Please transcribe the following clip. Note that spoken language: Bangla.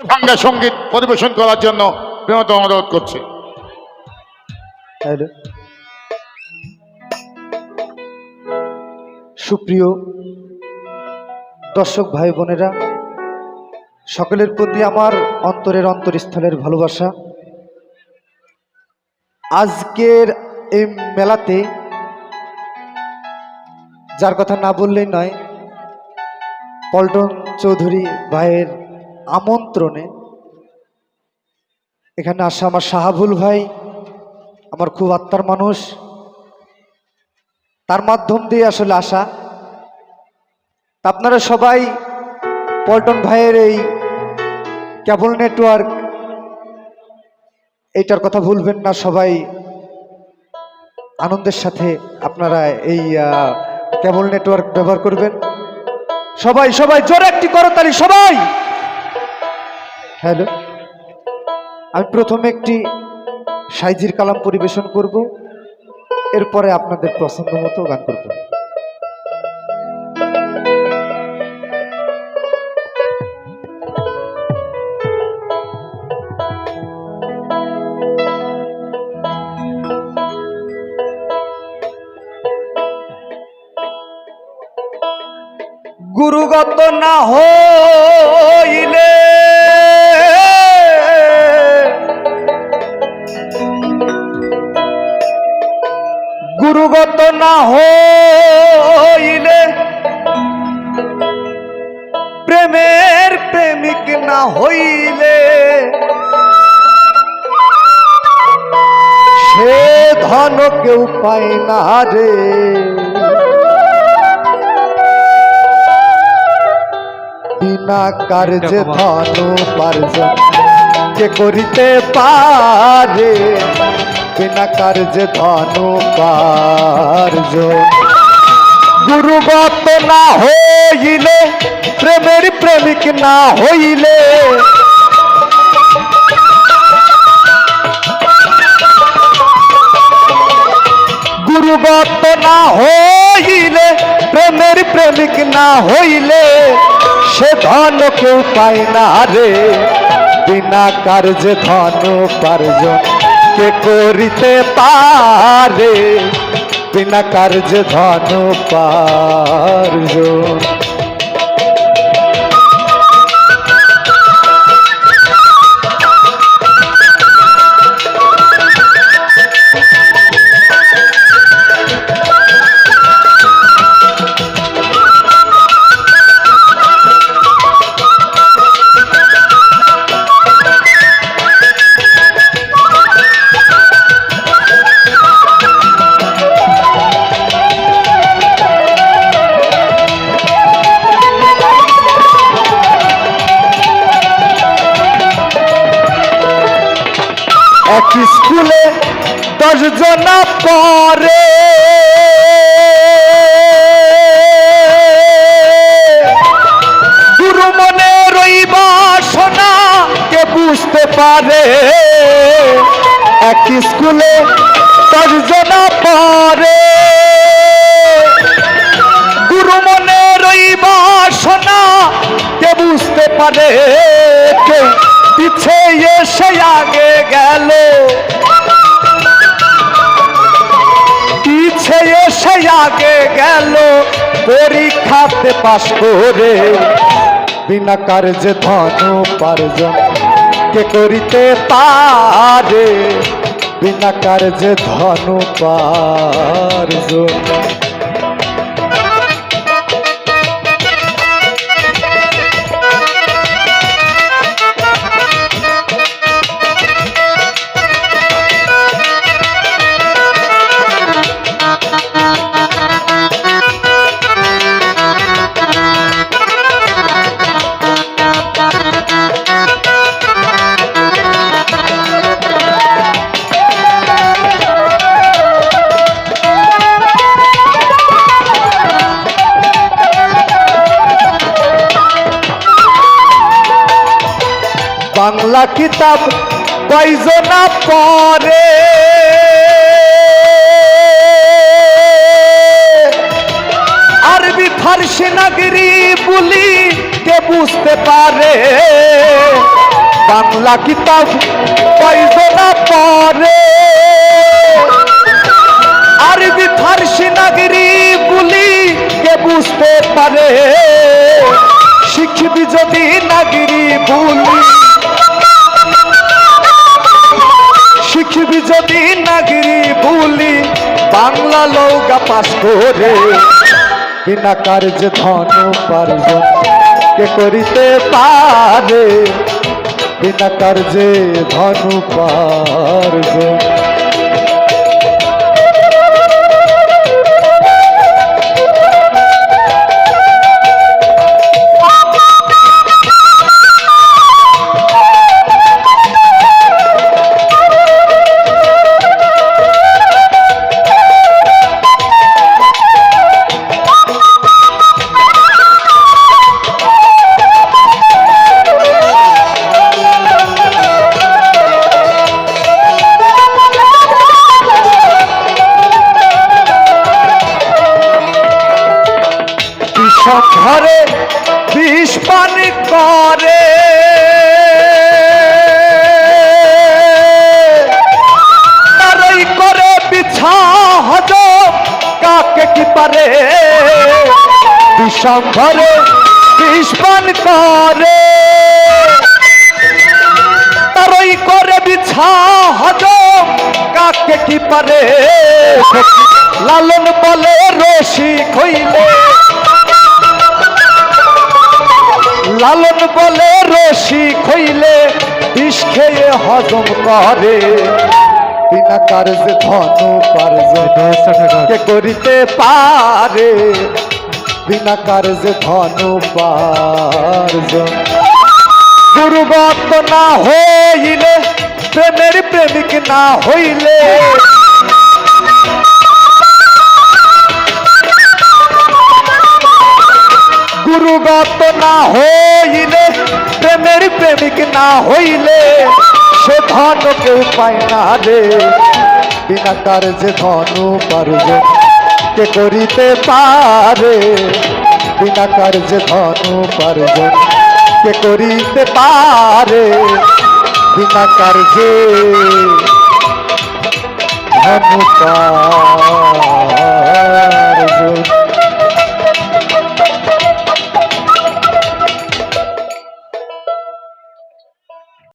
ভাঙ্গা সংগীত পরিবেশন করার জন্য প্রেমত অনুরোধ করছি। সুপ্রিয় দর্শক ভাই বোনেরা, সকলের প্রতি আমার অন্তরের অন্তরস্থলের ভালোবাসা। আজকের এই মেলাতে, যার কথা না বললেই নয়, পল্টন চৌধুরী ভাইয়ের আমন্ত্রণে। এখানে আসা আমার শাহাবুল ভাই, আমার খুব আত্মার মানুষ। তার মাধ্যম দিয়ে আসলে আসা। আপনারা সবাই পল্টন ভাইয়ের এই কেবল নেটওয়ার্ক এইটার কথা ভুলবেন না, সবাই আনন্দের সাথে আপনারা এই কেবল নেটওয়ার্ক ব্যবহার করবেন। সবাই সবাই, জোরে একটি করতালি, সবাই! হ্যালো, আমি প্রথমে একটি সাইজির কালাম পরিবেশন করব, এরপরে আপনাদের পছন্দ মতো গান করব। গুরুগত না হইলে গুরুগত না হইলে প্রেমের প্রেমিক না হইলে সে ধন কেউ পায় না রে। বিনা কার্যে ধন উপার্জন কে করিতে পারে? বিনা কার্যে ধন উপার্জন গুরুগত না হইলে, প্রেমের প্রেমিক না হইলে। গুরুগত না হইলে, প্রেমের প্রেমিক না হইলে, সে ধন কেউ পায় না রে। বিনা কার্যে ধন উপার্জন কে করিতে পারে বিনা কার্য ধন উপার্জন। স্কুলে, দশ জনা পরে। গুরু মনে রইবা সোনা, কে বুঝতে পারে? এক স্কুলে দশ জনা পরে। গুরু মনে রইবা সোনা, কে বুঝতে পারে? কেউ পিছে এসে আগে গেল? এসে আগে গেল, পরীক্ষাতে পাশ করে। বিনা কার্যে ধন উপার্জন কে করিতে পারে? বিনা কার্যে ধন উপার্জন বাংলা কিতাব কয়জনা পরে। আরবি, ফার্সি, নাগরি বলি কে বুঝতে পারে? বাংলা কিতাব পাইজনা পরে। আরবি, ফার্সি, নাগরি বলি কে বুঝতে পারে? শিখবি যদি নাগরি বলি। যদি নাগরি বলি বাংলা লৌকা পাস করে। বিনা কার্য ধন উপার্জন কে করিতে পারে? বিনা কার্যে ধন উপার্জন। ঘরে বিষ করে। তারই করে বিছা হজম, কাকে কি পারে? বিষম ঘরে বিষ করে। তারই করে বিছা হজম, কাকে কি পারে? লালন বলে রশি খইলে লালন বলে রশি খইলে, বিষ খেয়ে হজম করে। বিনা কার্যে ধন কে করিতে পারে? বিনা কার্যে ধন গুরুগত না হইলে, প্রেমের প্রেমিক না হইলে গুরুগত না হইলে, প্রেমের প্রেমিক না হইলে সে ধন কেউ পায় না রে। বিনা কার্যে ধন উপার্জন কে করিতে পারে? বিনা কার্যে ধন উপার্জন কে করিতে পারে? বিনা কার্যে ধন উপার্জন।